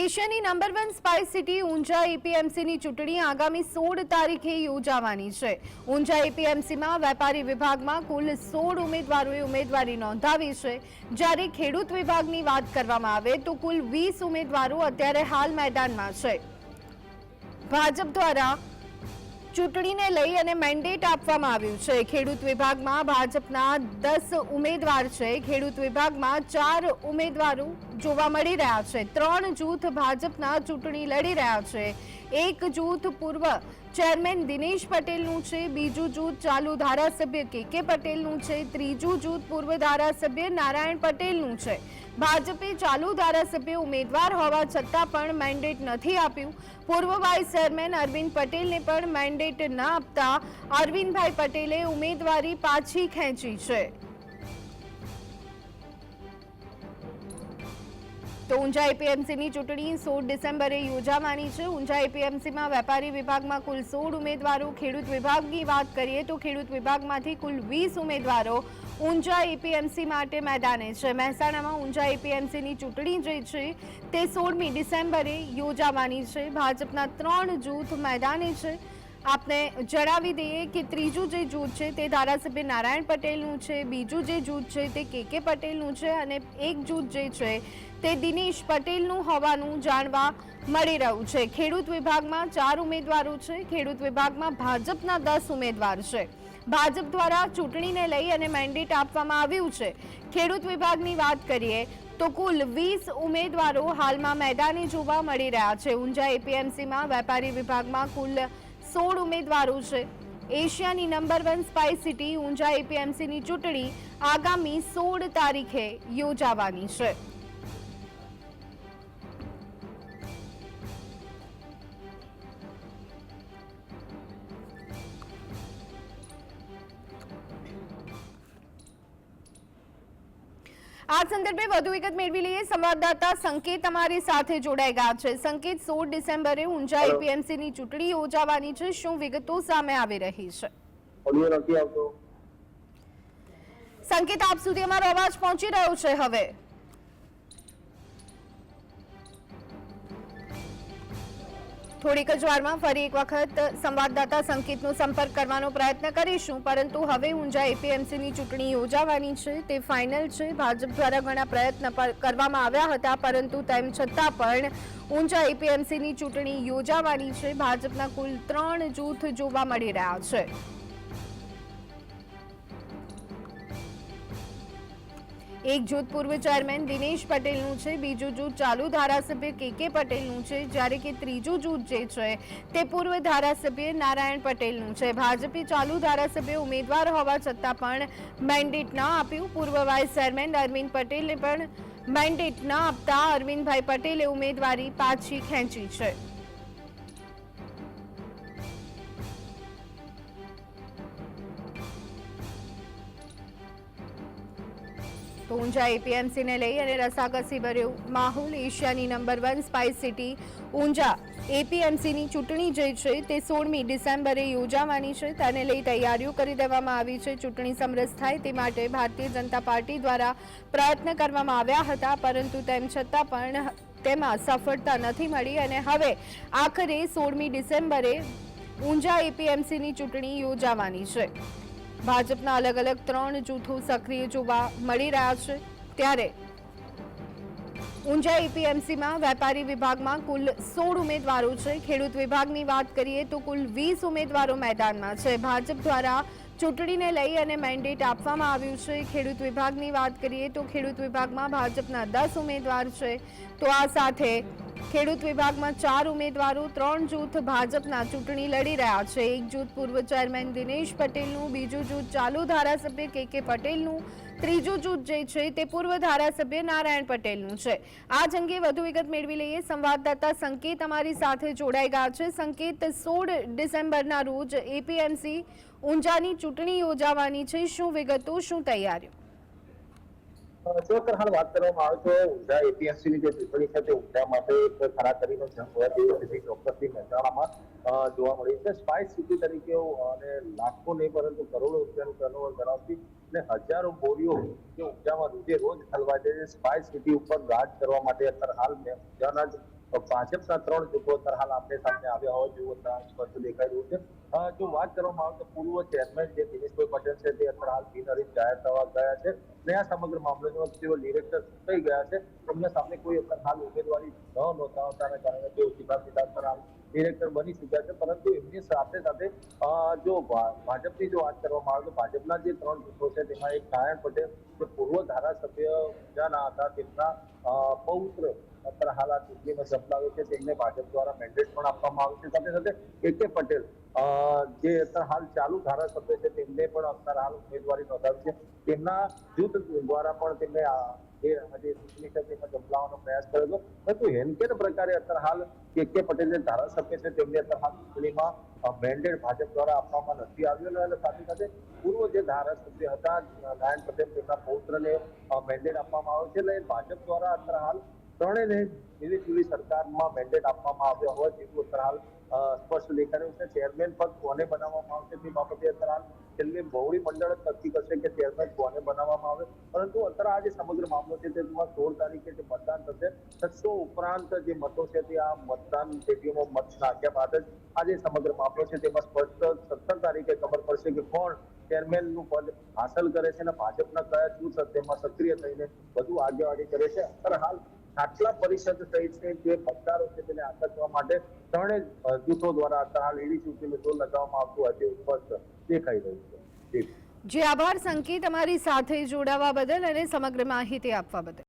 એશિયાની number one spice city Unjha એપીએમસીની ચૂંટણી આગામી સોળ તારીખે યોજાવાની છે. ઊંઝા એપીએમસીમાં વેપારી વિભાગમાં કુલ સોળ ઉમેદવારોએ ઉમેદવારી નોંધાવી છે. જ્યારે ખેડૂત વિભાગની વાત કરવામાં આવે તો કુલ વીસ ઉમેદવારો અત્યારે હાલ મેદાનમાં છે. ભાજપ દ્વારા ચૂંટણીને લઈ અને મેન્ડેટ આપવામાં આવ્યું છે. ખેડૂત વિભાગમાં ભાજપના દસ ઉમેદવાર છે. ખેડૂત વિભાગમાં ચાર ઉમેદવારો જોવા મળી રહ્યા છે. ત્રણ જૂથ ભાજપના ચૂંટણી લડી રહ્યા છે. એક જૂથ પૂર્વ ચેરમેન દિનેશ પટેલનું છે, બીજું જૂથ ચાલુ ધારાસભ્ય કે કે પટેલનું છે, ત્રીજું જૂથ પૂર્વ ધારાસભ્ય નારાયણ પટેલનું છે. ભાજપે ચાલુ ધારાસભ્ય ઉમેદવાર હોવા છતાં પણ મેન્ડેટ નથી આપ્યું. પૂર્વ વાઇસ ચેરમેન અરવિંદ પટેલને પણ મેન્ડેટ ન આપતા અરવિંદભાઈ પટેલે ઉમેદવારી પાછી ખેંચી છે. તો ઊંઝા એપીએમસીની ચૂંટણી સોળ ડિસેમ્બરે યોજાવાની છે. ઊંઝા એપીએમસીમાં વેપારી વિભાગમાં કુલ સોળ ઉમેદવારો, ખેડૂત વિભાગની વાત કરીએ તો ખેડૂત વિભાગમાંથી કુલ વીસ ઉમેદવારો ઊંઝા એપીએમસી માટે મેદાને છે. મહેસાણામાં ઊંઝા એપીએમસીની ચૂંટણી જે છે તે સોળમી ડિસેમ્બરે યોજાવાની છે. ભાજપના ત્રણ જૂથ મેદાને છે. આપને જણાવી દઈએ કે ત્રીજું જે જૂથ છે તે ધારાસભ્ય નારાયણ પટેલનું છે, બીજું જે જૂથ છે તે કે કે પટેલનું છે અને એક જૂથ જે છે તે દિનેશ પટેલનું હોવાનું જાણવા મળી રહ્યું છે. ખેડૂત વિભાગમાં ચાર ઉમેદવારો છે, ખેડૂત વિભાગમાં ભાજપના દસ ઉમેદવાર છે. ભાજપ દ્વારા ચૂંટણીને લઈ અને મેન્ડેટ આપવામાં આવ્યું છે. ખેડૂત વિભાગની વાત કરીએ તો કુલ વીસ ઉમેદવારો હાલમાં મેદાને જોવા મળી રહ્યા છે. ઊંઝા એપીએમસીમાં વેપારી વિભાગમાં કુલ સોળ ઉમેદવારો છે. એશિયાની number one spice city Unjha એપીએમસીની ચૂંટણી આગામી સોળ તારીખે યોજાવાની છે. આ સંદર્ભે વધુ વિગત મેળવી લઈએ. સંવાદદાતા સંકેત અમારી સાથે જોડાઈ ગયા છે. સંકેત સોળ ડિસેમ્બરે ઊંઝા હેલો. એપીએમસી ની ચૂંટણી યોજાવાની છે. શું વિગતો સામે આવી રહી છે? સંકેત આપ સુધી અમારો અવાજ પહોંચી રહ્યો છે હવે? થોડીક જ વારમાં ફરી એક વખત સંવાદદાતા સંકેતનો સંપર્ક કરવાનો પ્રયત્ન કરીશું, પરંતુ હવે ઊંઝા એપીએમસીની ચૂંટણી યોજાવાની છે, તે ફાઇનલ છે. ભાજપ દ્વારા ઘણા પ્રયત્ન કરવામાં આવ્યા હતા, પરંતુ તેમ છતાં પણ ઊંઝા એપીએમસીની ચૂંટણી યોજાવાની છે. ભાજપના કુલ ત્રણ જૂથ જોવા મળી રહ્યા છે. એક જૂથ પૂર્વ ચેરમેન દિનેશ પટેલનું છે, બીજું જૂથ ચાલુ ધારાસભ્ય કે કે પટેલનું છે, જ્યારે કે ત્રીજું જૂથ જે છે તે પૂર્વ ધારાસભ્ય નારાયણ પટેલનું છે. ભાજપે ચાલુ ધારાસભ્ય ઉમેદવાર હોવા છતાં પણ મેન્ડેટ ન આપ્યું. પૂર્વ વાઇસ ચેરમેન અરવિંદ પટેલે પણ મેન્ડેટ ન આપતા અરવિંદભાઈ પટેલે ઉમેદવારી પાછી ખેંચી છે. ઊંઝા એપીએમસીને લઈ અને રસાકસી ભર્યો માહોલ એશિયાની number one spice city Unjha એપીએમસીની ચૂંટણી જે છે તે સોળમી ડિસેમ્બરે યોજાવાની છે. તેને લઈ તૈયારીઓ કરી દેવામાં આવી છે. ચૂંટણી સમરસ થાય તે માટે ભારતીય જનતા પાર્ટી દ્વારા પ્રયત્ન કરવામાં આવ્યા હતા, પરંતુ તેમ છતાં પણ તેમાં સફળતા નથી મળી અને હવે આખરે સોળમી ડિસેમ્બરે ઊંઝા એપીએમસીની ચૂંટણી યોજાવાની છે. ભાજપના અલગ અલગ ત્રણ જૂથો સક્રિય જોવા મળી રહ્યા છે. ત્યારે ઊંઝા એપીએમસીમાં વેપારી વિભાગમાં કુલ સોળ ઉમેદવારો છે. ખેડૂત વિભાગની વાત કરીએ તો કુલ વીસ ઉમેદવારો મેદાનમાં છે. ભાજપ દ્વારા ચૂંટણીને લઈ અને મેન્ડેટ આપવામાં આવ્યું છે. ખેડૂત વિભાગની વાત કરીએ તો ખેડૂત વિભાગમાં ભાજપના દસ ઉમેદવાર છે. તો આ સાથે ખેડૂત વિભાગમાં ચાર ઉમેદવારો, ત્રણ જૂથ ભાજપના ચૂંટણી લડી રહ્યા છે. એક જૂથ પૂર્વ ચેરમેન દિનેશ પટેલનું, બીજું જૂથ ચાલુ ધારાસભ્ય કે કે પટેલનું, ત્રીજું જૂથ જે છે તે પૂર્વ ધારાસભ્ય નારાયણ પટેલનું છે. આ અંગે વધુ વિગત મેળવી લઈએ. સંવાદદાતા સંકેત અમારી સાથે જોડાઈ ગયા છે. સંકેત, સોળ ડિસેમ્બરના રોજ એપીએમસી ઊંઝાની ચૂંટણી યોજાવાની છે. શું વિગતો, શું તૈયારીઓ? જો સર હાલ વાત કરવામાં આવે તો એપીએમસી ની જે ચૂંટણી છે તે ઊંઝા માટે એક ખરાખરીનો જંગ હોય સ્થિતિ ચોક્કસથી મહેસાણામાં જોવા મળી છે. સ્પાઇસ સિટી તરીકે અને લાખો નહીં પરંતુ કરોડો રૂપિયાનું ટર્નઓવર ધરાવતી અને હજારો બોરીઓ જે ઊંઝામાં રોજે રોજ ઠલવાય છે. સ્પાઇસ સિટી ઉપર રાજ કરવા માટે અત્યારે હાલ ઊંઝાના જ ભાજપના ત્રણ જૂથો અત્યારે હાલ આપણે સામે આવ્યા હોય જેવું અત્યારે સ્પષ્ટ દેખાઈ રહ્યું છે. જો વાત કરવામાં આવે તો પૂર્વ ચેરમેન જે દિનેશભાઈ પટેલ છે તે અત્યારે હાલ બિનહરીફ જાહેર થવા ગયા છે અને આ સમગ્ર મામલાનો તેઓ ડિરેક્ટર થઈ ગયા છે. તેમના સામે કોઈ અત્યારે હાલ ઉમેદવારી ન નોંધાવતાના કારણે તેઓ સીધા સીધા અત્યારે ડિરેક્ટર બની ચૂક્યા છે. પરંતુ એમની સાથે સાથે જો ભાજપની જો વાત કરવામાં આવે તો ભાજપના જે ત્રણ જૂથો છે તેમાં એક નારાયણ પટેલ પૂર્વ ધારાસભ્ય બીજાના હતા તેમના પૌત્ર અત્યારે હાલ આ ચૂંટણીમાં ઝંપલાવે છે, તેમને ભાજપ દ્વારા મેન્ડેટ પણ આપવામાં આવે છે. સાથે સાથે કે કે પટેલ જે અત્યારે હાલ ચાલુ ધારાસભ્ય છે, તેમને પણ અત્યારે હાલ ઉમેદવારી નોંધાવી છે. તેમના જૂથ દ્વારા પણ તેમને ચૂંટણીમાં મેન્ડેટ ભાજપ દ્વારા આપવામાં નથી આવ્યો. સાથે સાથે પૂર્વ જે ધારાસભ્ય હતા, નારાયણ પટેલ, તેમના પૌત્રને મેન્ડેટ આપવામાં આવ્યો છે. ભાજપ દ્વારા અત્યારે હાલ ત્રણેયને મિલી જુલી સરકારમાં મેન્ડેટ આપવામાં આવ્યો હોય તેવું અત્યારે હાલ સ્પષ્ટ દેખાડ્યું છે. ચેરમેન પદ કોને બનાવવામાં આવશે તે બાબતે અત્યારે હાલ છેલ્લે મંડળ નક્કી કરશે કે ચેરમેન કોને બનાવવામાં આવે. પરંતુ અત્યારે આ જે સમગ્ર મામલો છે તેમાં સોળ તારીખે જે મતદાન થશે, છસો ઉપરાંત જે મતો છે તે આ મતદાન પેટીઓમાં મત નાખ્યા બાદ જ આ જે સમગ્ર મામલો છે તેમાં સ્પષ્ટ સત્તર તારીખે ખબર પડશે કે કોણ ચેરમેનનું પદ હાંસલ કરે છે અને ભાજપના કયા જૂથ તેમાં સક્રિય થઈને વધુ આગેવાની કરે છે. અત્યારે હાલ આટલા પરિષદ સહિત જે મતદારો છે તેને આકર્ષવા માટે ત્રણેય જૂથો દ્વારા ત્રણ એવી ચૂંટણી જોર લગાવવામાં આવતું આજે સ્પષ્ટ દેખાઈ રહ્યું છે. જે આભાર, સંકેત અમારી સાથે જોડાવા બદલ અને સમગ્ર માહિતી આપવા બદલ